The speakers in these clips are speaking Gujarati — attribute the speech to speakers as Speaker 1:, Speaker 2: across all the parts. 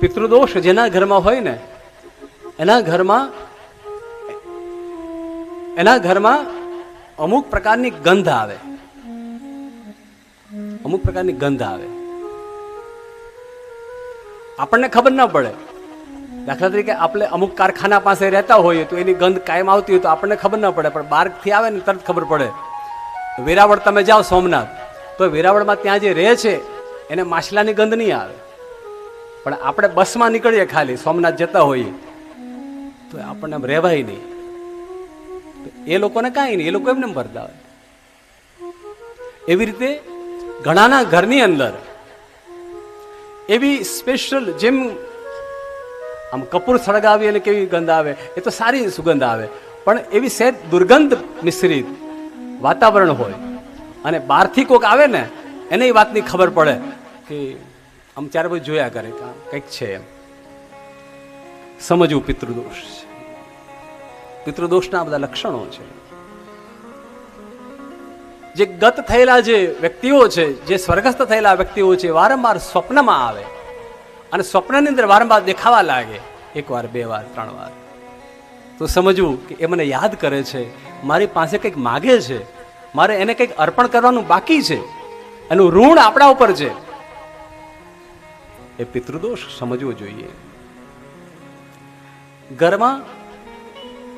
Speaker 1: પિતૃદોષ જેના ઘરમાં હોય ને, એના ઘરમાં એના ઘરમાં અમુક પ્રકારની ગંધ આવે. અમુક પ્રકારની ગંધ આવે. આપણને ખબર ના પડે. દાખલા તરીકે આપણે અમુક કારખાના પાસે રહેતા હોઈએ તો એની ગંધ કાયમ આવતી હોય તો આપણને ખબર ના પડે, પણ બહારથી આવે ને તરત ખબર પડે. વેરાવળ તમે જાઓ સોમનાથ, તો વેરાવળમાં ત્યાં જે રહે છે, એને માછલાની ગંધ નહીં આવે. પણ આપણે બસમાં નીકળીએ ખાલી, સોમનાથ જતા હોઈએ. તો આપણને આમ રહેવાય નહીં. એ લોકોને કાંઈ નહીં, એ લોકો એમને એમ ભરતા હોય એવી રીતે ઘણાના ઘરની અંદર એવી સ્પેશિયલ જેમ આમ કપૂર સળગાવી અને કેવી ગંધ આવે, એ તો સારી સુગંધ આવે. પણ એવી સહેજ દુર્ગંધ મિશ્રિત વાતાવરણ હોય અને બહારથી કોક આવે ને, એને એ વાતની ખબર પડે કે આમ ત્યારે બધું જોયા કરે કંઈક છે એમ. સમજવું પિતૃદોષ છે. પિતૃદોષના બધા લક્ષણો છે. જે ગત થયેલા જે વ્યક્તિઓ છે, જે સ્વર્ગસ્થ થયેલા વ્યક્તિઓ છે, વારંવાર સ્વપ્નમાં આવે અને સ્વપ્નની અંદર વારંવાર દેખાવા લાગે એક વાર બે વાર, ત્રણ વાર. તો સમજવું કે એ મને યાદ કરે છે, મારી પાસે કંઈક માગે છે, મારે એને કંઈક અર્પણ કરવાનું બાકી છે, એનું ઋણ આપણા ઉપર છે. એ પિતૃદોષ સમજવો જોઈએ. ઘરમાં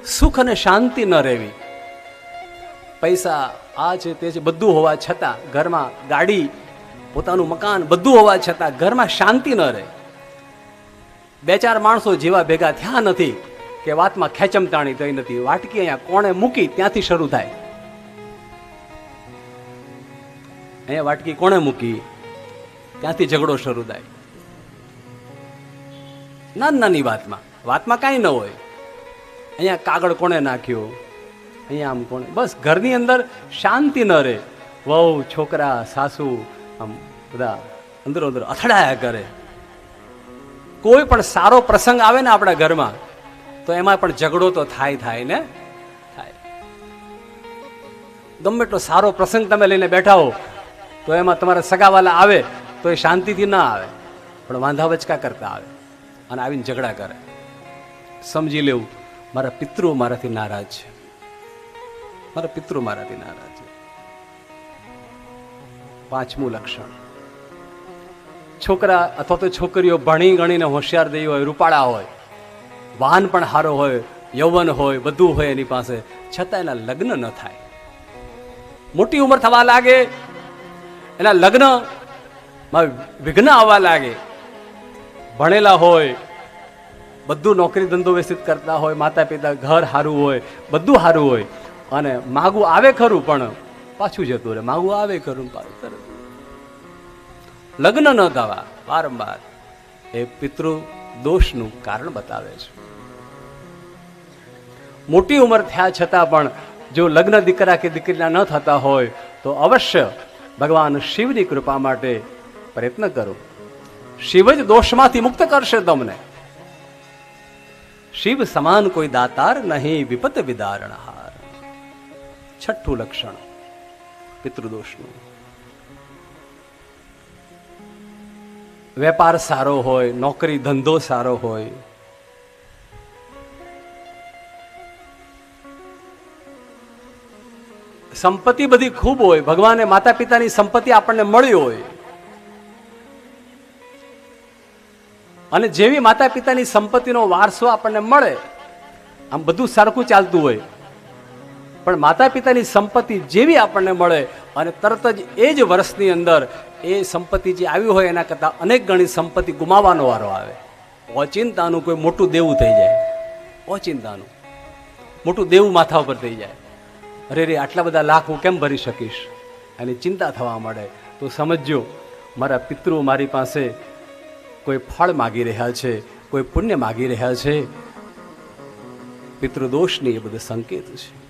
Speaker 1: સુખ અને શાંતિ ન રહેવી. પૈસા, આ છે, તે છે, બધું હોવા છતાં ઘરમાં ગાડી, પોતાનું મકાન બધું હોવા છતાં ઘરમાં શાંતિ ન રહે. બે ચાર માણસો જેવા ભેગા થયા નથી કે વાતમાં ખેંચમતાણી થઈ નથી. વાટકી અહીંયા કોણે મૂકી ત્યાંથી શરૂ થાય. અહીંયા વાટકી કોણે મૂકી? ત્યાંથી ઝઘડો શરૂ થાય. નાની નાની વાતમાં. વાતમાં કાંઈ ન હોય. અહીંયા કાગળ કોણે નાખ્યો? અહીંયા આમ કોણે? બસ ઘરની અંદર શાંતિ ન રહે. વહુ, છોકરા, સાસુ આમ બધા અંદરો અંદર અથડાયા કરે. કોઈ પણ સારો પ્રસંગ આવે ને આપણા ઘરમાં, તો એમાં પણ ઝઘડો તો થાય થાય ને? થાય. ગમે એટલો સારો પ્રસંગ તમે લઈને બેઠા હો, તો એમાં તમારા સગાવાલા આવે, તો એ શાંતિથી ના આવે. પણ વાંધા વચકા કરતા આવે. અને આવીને ઝઘડા કરે. સમજી લેવું, મારા પિતૃ મારાથી નારાજ છે. મારા પિતૃ મારાથી નારાજ છે. પાંચમું લક્ષણ. છોકરા અથવા તો છોકરીઓ ભણી ગણીને હોશિયાર દઈ હોય, રૂપાળા હોય, વાહન પણ સારો હોય, યૌવન હોય બધું હોય એની પાસે, છતાં એના લગ્ન ન થાય. મોટી ઉંમર થવા લાગે, એના લગ્ન વિઘ્ન આવવા લાગે ભણેલા હોય, બધું નોકરી ધંધો વ્યવસ્થિત કરતા હોય માતા પિતા ઘર સારું હોય, બધું સારું હોય, અને માગું આવે ખરું, પણ પાછું જતું રહે. માગું આવે ખરું પાછું લગ્ન ન થવા વારંવાર એ પિતૃ દોષનું કારણ બતાવે છે. મોટી ઉંમર થયા છતાં પણ જો લગ્ન દીકરા કે દીકરીના ન થતા હોય, તો અવશ્ય ભગવાન શિવની કૃપા માટે પ્રયત્ન કરો. શિવ જ દોષમાંથી મુક્ત કરશે તમને. શિવ સમાન કોઈ દાતાર નહીં, વિપત વિદારણહાર. છઠ્ઠું લક્ષણ, પિતૃદોષનું. વેપાર સારો હોય, નોકરી, ધંધો સારો હોય, સંપત્તિ બધી ખૂબ હોય, ભગવાને માતા પિતાની સંપત્તિ આપણને મળી હોય અને જેવી માતા પિતાની સંપત્તિનો વારસો આપણને મળે, આમ બધું સરખું ચાલતું હોય. પણ માતા પિતાની સંપત્તિ જેવી આપણને મળે અને તરત જ એ જ વર્ષની અંદર એ સંપત્તિ જે આવી હોય એના કરતાં અનેક ગણી સંપત્તિ ગુમાવવાનો વારો આવે. ઓચિંતાનું કોઈ મોટું દેવું થઈ જાય. ઓચિંતાનું. મોટું દેવું માથા ઉપર થઈ જાય. અરે રે, આટલા બધા લાખ હું કેમ ભરી શકીશ? એની ચિંતા થવા માંડે. તો સમજજો, મારા પિતૃ મારી પાસે કોઈ ફળ માગી રહ્યા છે, કોઈ પુણ્ય માગી રહ્યા છે, પિતૃદોષની એ બધું સંકેત છે.